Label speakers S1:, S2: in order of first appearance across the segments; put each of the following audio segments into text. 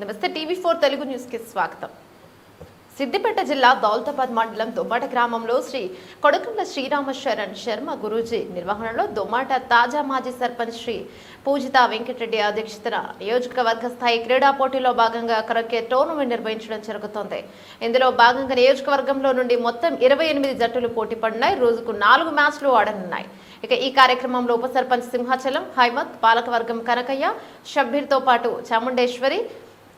S1: నమస్తే TV four Telugu న్యూస్కి స్వాగతం. సిద్దిపేట జిల్లా దౌలతాబాద్ మండలం దొమ్మాట గ్రామంలో శ్రీ కొడకండ్ల శ్రీరామ శరణ్ శర్మ గురూజీ నిర్వహణలో దొమ్మాట తాజా మాజీ సర్పంచ్ శ్రీ పూజిత వెంకటరెడ్డి అధ్యక్షతన నియోజకవర్గ స్థాయి క్రీడా పోటీలో భాగంగా కరకే టోర్నమెంట్ నిర్వహించడం జరుగుతోంది. ఇందులో భాగంగా నియోజకవర్గంలో నుండి మొత్తం ఇరవై ఎనిమిది జట్టులు పోటీ పడినాయి. రోజుకు నాలుగు మ్యాచ్లు ఆడనున్నాయి. ఇక ఈ కార్యక్రమంలో ఉప సర్పంచ్ సింహాచలం హైమత్ పాలకవర్గం కనకయ్య షబ్బీర్తో పాటు చాముండేశ్వరి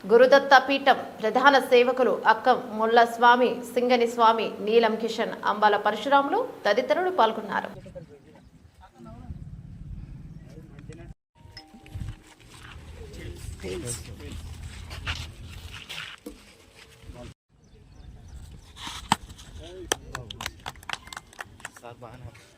S1: గురుదత్త పీఠం ప్రధాన సేవకులు అక్కం ముల్లస్వామి సింగని స్వామి నీలం కిషన్ అంబాల పరశురాములు తదితరులు పాల్గొన్నారు.
S2: సార్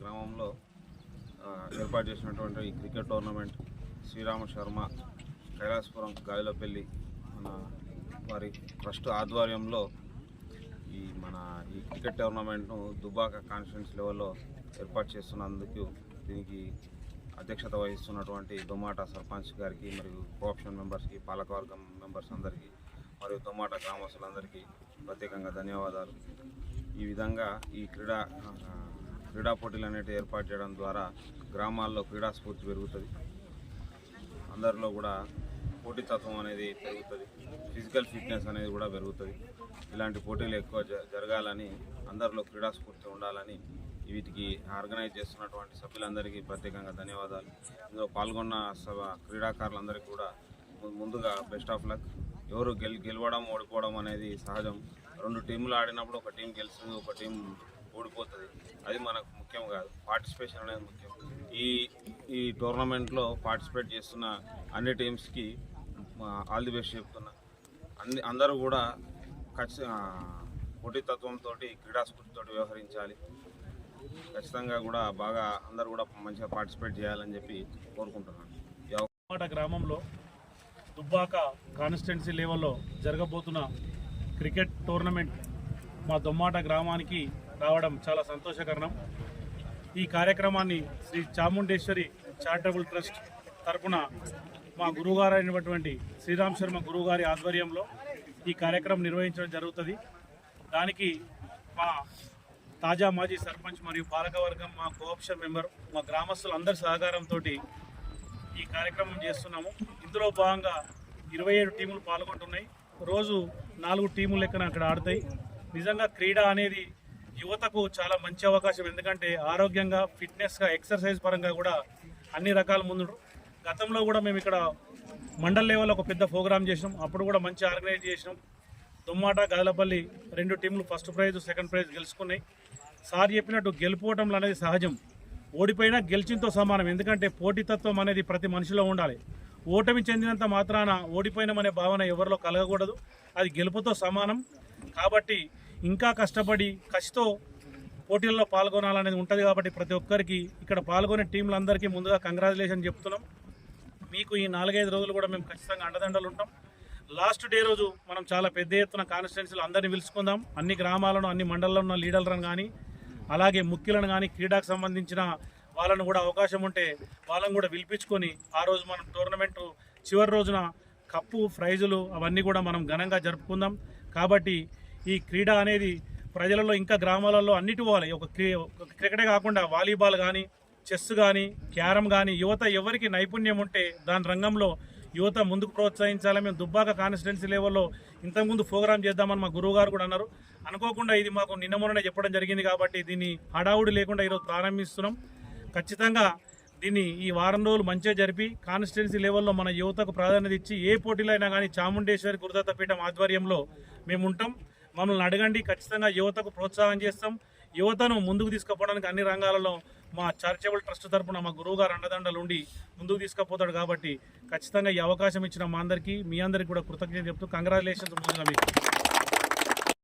S3: గ్రామంలో ఏర్పాటు చేసినటువంటి ఈ క్రికెట్ టోర్నమెంట్ శ్రీరామ శర్మ కైలాసపురం గాలిలోపల్లి మన వారి ట్రస్ట్ ఆధ్వర్యంలో ఈ మన ఈ క్రికెట్ టోర్నమెంట్ను దుబాక కాన్స్టిట్యూన్స్ లెవెల్లో ఏర్పాటు చేస్తున్నందుకు దీనికి అధ్యక్షత వహిస్తున్నటువంటి దొమాట సర్పంచ్ గారికి మరియు కోఆప్షన్ మెంబర్స్కి పాలకవర్గం మెంబర్స్ అందరికీ మరియు దొమాట గ్రామస్తులందరికీ ప్రత్యేకంగా ధన్యవాదాలు. ఈ విధంగా ఈ క్రీడా క్రీడా పోటీలు అనేవి ఏర్పాటు చేయడం ద్వారా గ్రామాల్లో క్రీడా స్ఫూర్తి పెరుగుతుంది. అందరిలో కూడా పోటీతత్వం అనేది పెరుగుతుంది. ఫిజికల్ ఫిట్నెస్ అనేది కూడా పెరుగుతుంది. ఇలాంటి పోటీలు ఎక్కువ జ- జరగాలని అందరిలో క్రీడాస్ఫూర్తి ఉండాలని వీటికి ఆర్గనైజ్ చేస్తున్నటువంటి సభ్యులందరికీ ప్రత్యేకంగా ధన్యవాదాలు. ఇందులో పాల్గొన్న సభ క్రీడాకారులందరికీ కూడా ముందుగా బెస్ట్ ఆఫ్ లక్. ఎవరు గెల్ గెలవడం ఓడిపోవడం అనేది సహజం. రెండు టీంలు ఆడినప్పుడు ఒక టీం గెలుస్తుంది ఒక టీం ఓడిపోతుంది అది మనకు ముఖ్యం కాదు. పార్టిసిపేషన్ అనేది ముఖ్యం. ఈ ఈ టోర్నమెంట్లో పార్టిసిపేట్ చేస్తున్న అన్ని టీమ్స్కి ఆల్ ది బెస్ట్ చెప్తున్నా. అన్ని అందరూ కూడా ఖచ్చిత పోటీతత్వంతో క్రీడాస్ఫూర్తితో వ్యవహరించాలి. ఖచ్చితంగా కూడా బాగా అందరూ కూడా మంచిగా పార్టిసిపేట్ చేయాలని చెప్పి కోరుకుంటున్నాను. ఈ
S4: గ్రామంలో దుబ్బాక కాన్స్టిట్యున్సీ లెవెల్లో జరగబోతున్న క్రికెట్ టోర్నమెంట్ మా దొమ్మాట గ్రామానికి రావడం చాలా సంతోషకరణం ఈ కార్యక్రమాన్ని శ్రీ చాముండేశ్వరి చారిటబుల్ ట్రస్ట్ తరపున మా గురువుగారు అయినటువంటి శ్రీరామ్ శర్మ గురువుగారి ఆధ్వర్యంలో ఈ కార్యక్రమం నిర్వహించడం జరుగుతుంది. దానికి మా తాజా మాజీ సర్పంచ్ మరియు పాలకవర్గం మా కోఆప్షన్ మెంబర్ మా గ్రామస్తులందరి సహకారంతో ఈ కార్యక్రమం చేస్తున్నాము. ఇందులో భాగంగా ఇరవై ఏడు టీములు పాల్గొంటున్నాయి. రోజు నాలుగు టీములు లెక్కన అక్కడ ఆడతాయి. నిజంగా క్రీడ అనేది యువతకు చాలా మంచి అవకాశం. ఎందుకంటే ఆరోగ్యంగా ఫిట్నెస్గా ఎక్సర్సైజ్ పరంగా కూడా అన్ని రకాల ముందు గతంలో కూడా మేము ఇక్కడ మండల్ లెవెల్ ఒక పెద్ద ప్రోగ్రామ్ చేసినాం. అప్పుడు కూడా మంచి ఆర్గనైజ్ చేసినాం. దుమ్మాట గదలపల్లి రెండు టీంలు ఫస్ట్ ప్రైజ్ సెకండ్ ప్రైజ్ గెలుచుకున్నాయి. సార్ చెప్పినట్టు గెలుపోవటంలో అనేది సహజం. ఓడిపోయినా గెలిచింతో సమానం. ఎందుకంటే పోటీతత్వం అనేది ప్రతి మనిషిలో ఉండాలి. ఓటమి చెందినంత మాత్రాన ఓడిపోయినామనే భావన ఎవరిలో కలగకూడదు. అది గెలుపుతో సమానం. కాబట్టి ఇంకా కష్టపడి కసితో పోటీల్లో పాల్గొనాలనేది ఉంటుంది కాబట్టి ప్రతి ఒక్కరికి ఇక్కడ పాల్గొనే టీంలందరికీ ముందుగా కంగ్రాచులేషన్ చెప్తున్నాం. మీకు ఈ నాలుగైదు రోజులు కూడా మేము ఖచ్చితంగా అండదండలు ఉంటాం. లాస్ట్ డే రోజు మనం చాలా పెద్ద ఎత్తున కాన్స్టిట్యున్సీలు అందరినీ పిలుచుకుందాం. అన్ని గ్రామాలను అన్ని మండలంలో ఉన్న లీడర్లను కానీ అలాగే ముఖ్యులను కానీ క్రీడాకు సంబంధించిన వాళ్ళను కూడా అవకాశం ఉంటే వాళ్ళను కూడా పిలిపించుకొని ఆ రోజు మనం టోర్నమెంట్ చివరి రోజున కప్పు ప్రైజులు అవన్నీ కూడా మనం ఘనంగా జరుపుకుందాం. కాబట్టి ఈ క్రీడ అనేది ప్రజలలో ఇంకా గ్రామాలలో అన్నిటి పోవాలి. ఒక ఒక క్రికెటే కాకుండా వాలీబాల్ కానీ చెస్ కానీ క్యారమ్ కానీ యువత ఎవరికి నైపుణ్యం ఉంటే దాని రంగంలో యువత ముందుకు ప్రోత్సహించాలని మేము దుబ్బాక కాన్స్టిట్యున్సీ లెవెల్లో ఇంతకుముందు ప్రోగ్రామ్ చేద్దామని మా గురువు గారు కూడా అన్నారు. అనుకోకుండా ఇది మాకు నిన్న మొన్ననే చెప్పడం జరిగింది కాబట్టి దీన్ని హడావుడి లేకుండా ఈరోజు ప్రారంభిస్తున్నాం. ఖచ్చితంగా దీన్ని ఈ వారం రోజులు మంచిగా జరిపి కాన్స్టిట్యున్సీ లెవెల్లో మన యువతకు ప్రాధాన్యత ఇచ్చి ఏ పోటీలైనా కానీ చాముండేశ్వరి గురుదత్త పీఠం ఆధ్వర్యంలో మేము ఉంటాం మమ్మల్ని అడగండి ఖచ్చితంగా యువతకు ప్రోత్సాహం చేస్తాం. యువతను ముందుకు తీసుకుపోవడానికి అన్ని రంగాలలో మా చారిటబుల్ ట్రస్ట్ తరపున మా గురువు గారు అండదండలు ఉండి ముందుకు తీసుకుపోతాడు కాబట్టి ఖచ్చితంగా ఈ అవకాశం ఇచ్చిన మా అందరికీ మీ అందరికీ కూడా కృతజ్ఞత చెప్తూ కంగ్రాచులేషన్స్ ముందుగా మీకు.